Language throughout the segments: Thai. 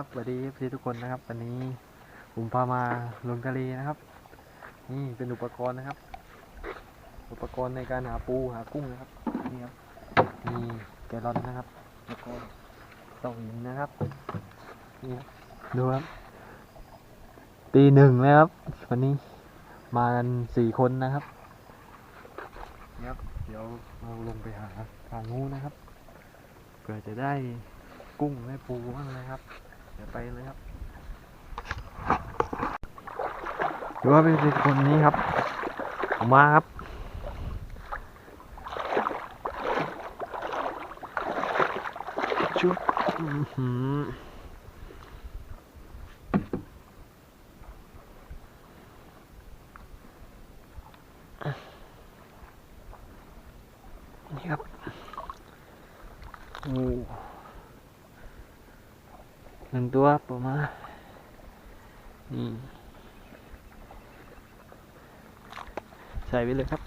ครับสวัสดีพี่ทุกคนนะครับ วันนี้ผมพามาลงทะเลนะครับ นี่เป็นอุปกรณ์นะครับ อุปกรณ์ในการหาปูหากุ้งนะครับนี่ครับมีแกลอนนะครับ แล้วก็เต่าหินนะครับนี่ครับดูครับตีหนึ่งแล้วครับวันนี้มากันสี่คนนะครับนี่ครับเดี๋ยวเราลงไปหาทางงูนะครับเผื่อจะได้กุ้งได้ปูบ้างนะครับ เดี๋ยวไปเลยครับหรือว่าเป็นคนนี้ครับมมาครับชุบอื้อหือนี่ครับโอ้ หนึ่งตัวประมาณนี่ใส่ไปเลยครับ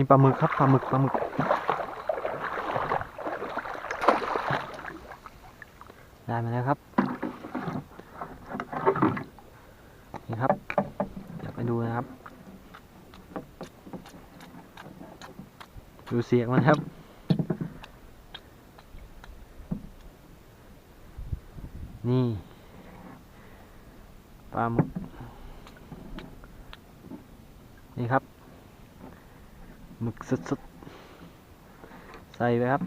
ีปลาหมึกครับปลาหมึกปลาหมึกได้มาแล้วครับ นี่ครับจับไปดูนะครับ ดูเสียงมันครับนี่ปลาหมึกนี่ครับ หมึกสดๆ ใส่ไปครับ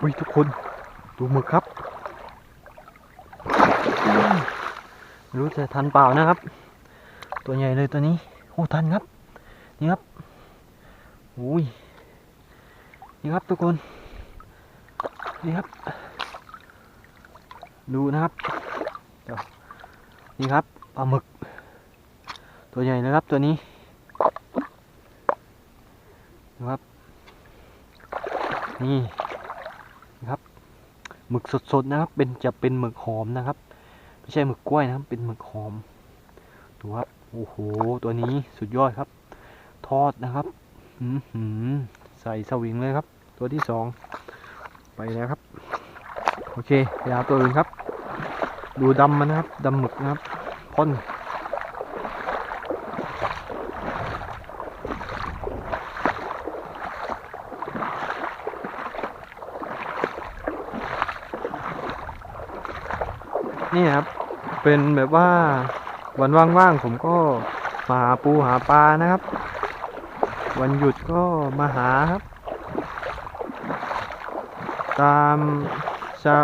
อุ้ยทุกคน ดูหมึกครับไม่รู้จะทันเปล่านะครับ ตัวใหญ่เลยตัวนี้ โอ้ทันครับ นี่ครับ อุ้ย นี่ครับทุกคน นี่ครับ ดูนะครับนี่ครับปลาหมึก ตัวใหญ่เลยครับตัวนี้ดูครับ นี่นะครับหมึกสดๆนะครับ เป็นจะเป็นหมึกหอมนะครับ ไม่ใช่หมึกกล้วยนะครับ เป็นหมึกหอมดูครับโอ้โหตัวนี้สุดยอดครับ ทอดนะครับอือหือใส่สวิงเลยครับ ตัวที่สอง ไปแล้วครับ โอเคไปเอาตัวอื่นครับ ดูดำมันนะครับดำหมึกนะครับพ่นนี่ครับ เป็นแบบว่าวันว่างๆผมก็มาหาปูหาปลานะครับ วันหยุดก็มาหาครับ ตามชา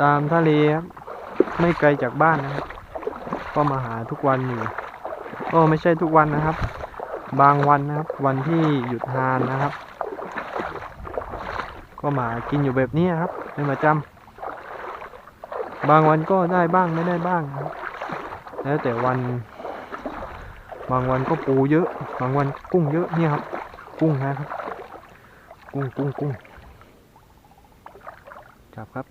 ตามทะเลครับไม่ไกลจากบ้านนะครับ ก็มาหาทุกวันอยู่ก็ไม่ใช่ทุกวันนะครับ บางวันนะครับ วันที่หยุดงานนะครับ ก็มากินอยู่แบบนี้ครับเป็นประจำบางวันก็ได้บ้างไม่ได้บ้างนะครับ แล้วแต่วัน บางวันก็ปูเยอะ บางวันกุ้งเยอะเนี่ยครับ กุ้งนะครับ กุ้งกุ้งกุ้ง จับครับ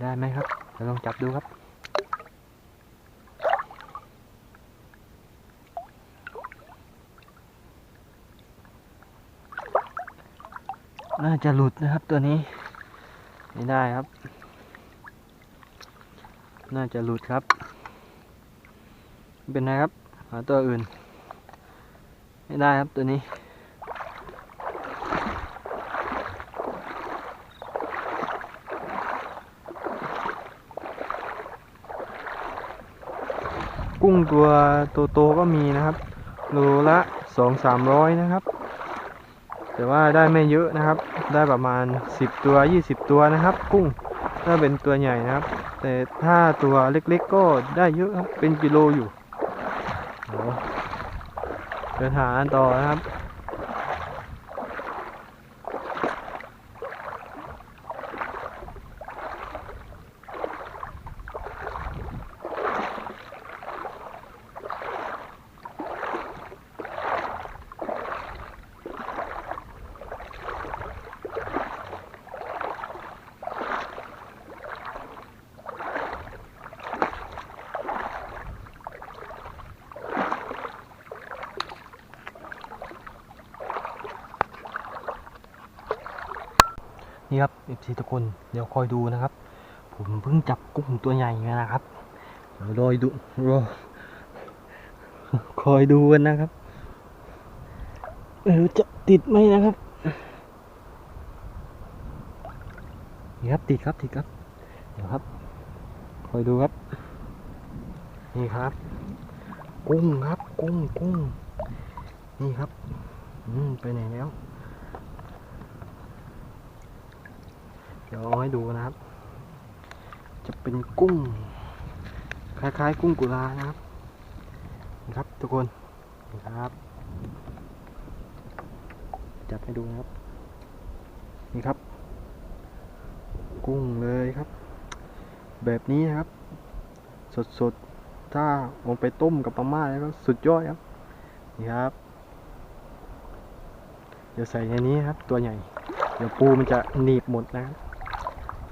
ได้ไหมครับเดี๋ยวลองจับดูครับน่าจะหลุดนะครับตัวนี้ ไม่ได้ครับ น่าจะหลุดครับ เป็นไรครับ หาตัวอื่น ไม่ได้ครับตัวนี้ กุ้งตัวโตๆก็มีนะครับโลละสองสามร้อยนะครับ แต่ว่าได้ไม่เยอะนะครับ ได้ประมาณสิบตัวยี่สิบตัวนะครับ กุ้งถ้าเป็นตัวใหญ่นะครับ แต่ถ้าตัวเล็กๆ ก็ได้เยอะครับเป็นกิโลอยู่โอ้เดินหาต่อนะครับ เอฟซีทุกคนเดี๋ยวคอยดูนะครับ ผมเพิ่งจับกุ้งตัวใหญ่มานะครับเดี๋ยวรอยดูรอคอยดูกันนะครับไม่รู้จะติดไหมนะครับนี่ครับติดครับติดครับ เดี๋ยวครับ คอยดูครับ นี่ครับ กุ้งครับ กุ้งกุ้งนี่ครับ อืมไปไหนแล้ว ดี๋ยวเอาให้ดูนะครับ จะเป็นกุ้ง คล้ายๆ กุ้งกุลานะครับนะครับทุกคนครับ จับให้ดูนะครับ นี่ครับ กุ้งเลยครับ แบบนี้นะครับ สดๆ ถ้าลงไปต้มกับปลาม่าแล้วก็สุดยอดครับ นี่ครับ เดี๋ยวใส่ในนี้ครับ ตัวใหญ่ เดี๋ยวปูมันจะหนีบหมดนะครับ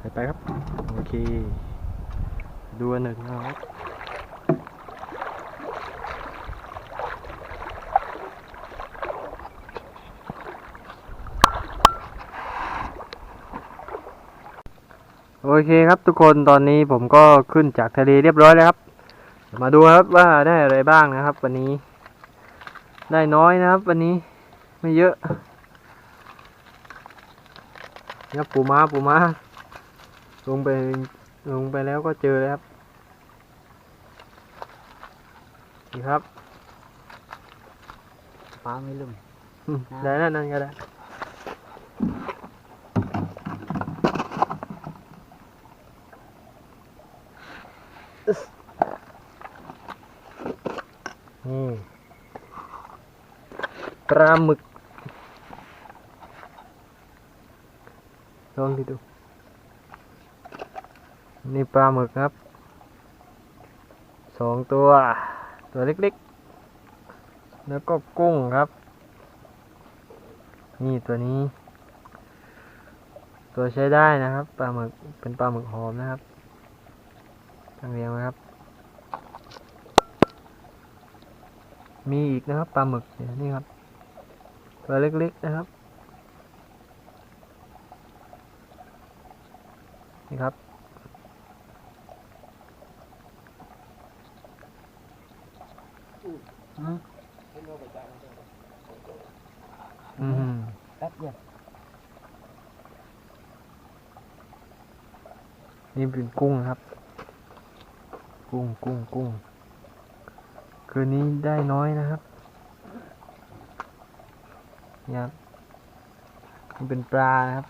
ใส่ไปครับ โอเค ดูอันหนึ่งนะครับโอเคครับทุกคนตอนนี้ผมก็ขึ้นจากทะเลเรียบร้อยแล้วครับ มาดูครับว่าได้อะไรบ้างนะครับ วันนี้ ได้น้อยนะครับ วันนี้ไม่เยอะนี่ครับปูม้าปูม้า ลงไปลงไปแล้วก็เจอแล้วครับนี่ครับปลาไม่ลืมอืมได้นั่นนั่นก็ได้นี่ปลาหมึกลองดู นี่ปลาหมึกครับสองตัวตัวเล็กๆ แล้วก็กุ้งครับ นี่ตัวนี้ ตัวใช้ได้นะครับปลาหมึกเป็นปลาหมึกหอมนะครับตั้งเรียงไว้ครับ มีอีกนะครับปลาหมึกนี่ครับ ตัวเล็กๆนะครับนี่ครับ อืมแป๊บเดียวนี่เป็นกุ้งครับ กุ้งกุ้งกุ้งคืนนี้ได้น้อยนะครับนี่ครับนี่เป็นปลานะครับ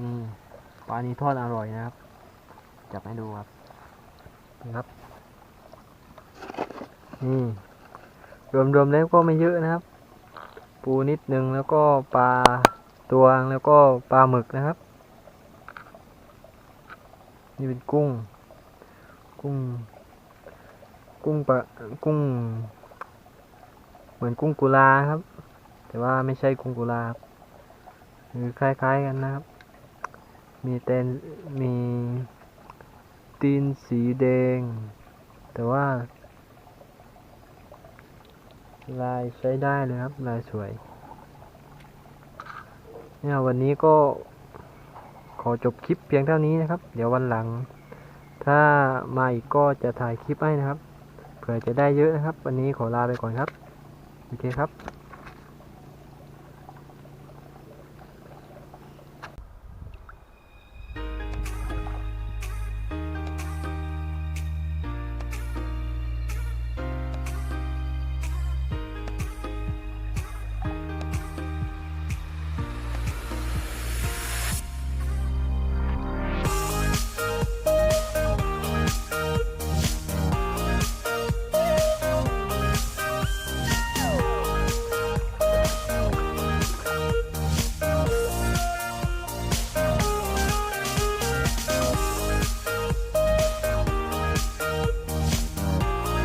นี่ปลานี้ทอดอร่อยนะครับ จับให้ดูครับครับ นี่รวมๆแล้วก็ไม่เยอะนะครับ ปูนิดนึงแล้วก็ปลาตวงแล้วก็ปลาหมึกนะครับ นี่เป็นกุ้ง กุ้ง กุ้งปลากุ้ง เหมือนกุ้งกุลาครับ แต่ว่าไม่ใช่กุ้งกุลาคือคล้าย ๆกันนะครับ มีเตนมีตีนสีแดง แต่ว่า ลายใช้ได้เลยครับ ลายสวย เนี่ยวันนี้ก็ขอจบคลิปเพียงเท่านี้นะครับ เดี๋ยววันหลัง ถ้ามาอีกก็จะถ่ายคลิปให้นะครับ เผื่อจะได้เยอะนะครับ วันนี้ขอลาไปก่อนครับ โอเคครับ